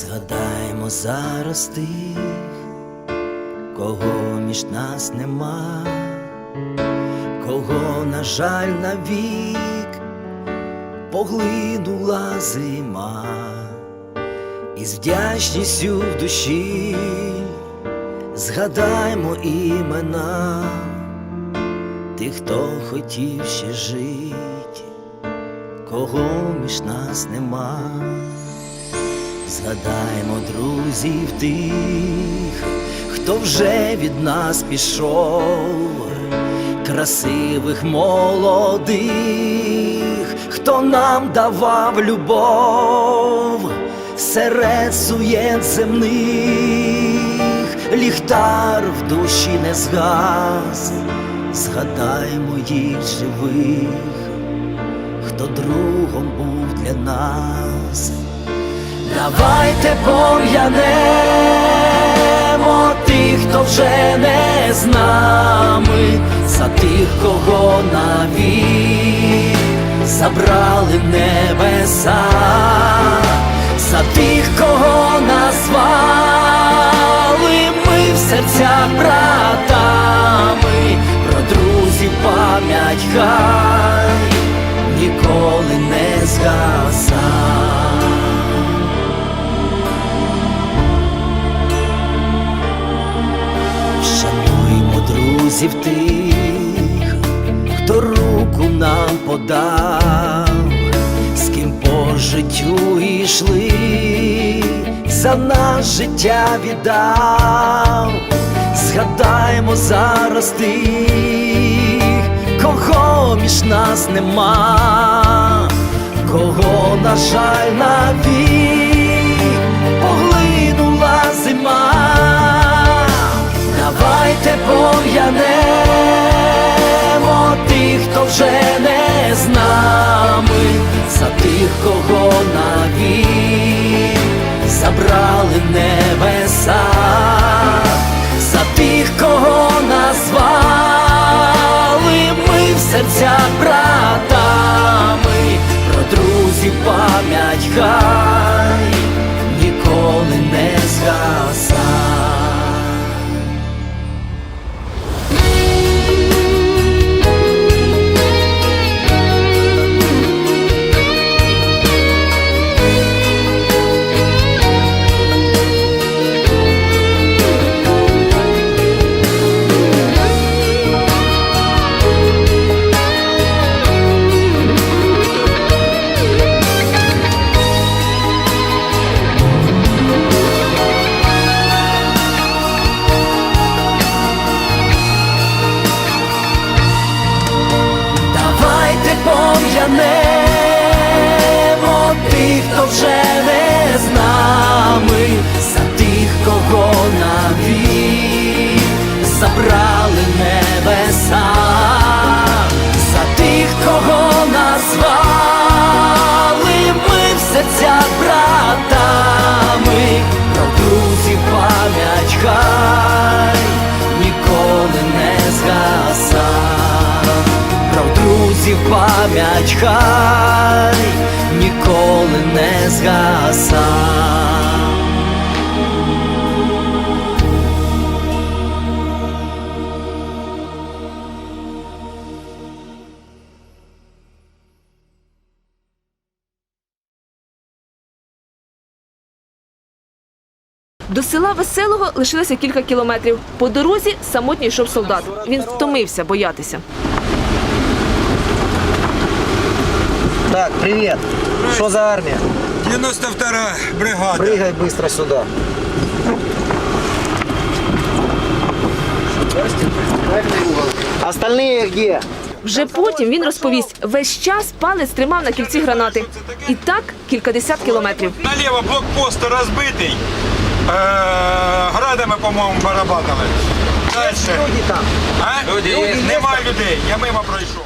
Згадаймо зараз тих, кого між нас нема, кого, на жаль, навік поглинула зима, і з вдячністю в душі згадаймо імена тих, хто хотів ще жить, кого між нас нема. Згадаймо друзів тих, хто вже від нас пішов, красивих молодих, хто нам давав любов. Серед суєт земних, ліхтар в душі не згас, згадаймо їх живих, хто другом був для нас. Давайте пом'янемо тих, хто вже не з нами, за тих, кого навік забрали небеса, за тих, кого назвали ми в серцях братами, друзів тих, хто руку нам подав, з ким по життю йшли, за нас життя віддав, згадаймо зараз тих, кого між нас нема, кого, на жаль, навік поглинула зима. Давайте хто вже не з нами, за тих, кого навік забрали небеса, за тих, кого назвали ми в серцях друзів пам'ять хай ніколи не згаса. До села Веселого лишилося кілька кілометрів. По дорозі самотньо йшов солдат. Він втомився боятися. Так, привет. Что за армия? 92 бригада. Прыгай быстро сюда. Остальные где? Вже потім він розповість, весь час палець тримав на кільці гранати. І так кількадесят кілометрів. Наліво блокпост розбитий. Е, градами, по-моєму, барабанили. Далі. Люди там. А? Немає людей, я мимо пройшов.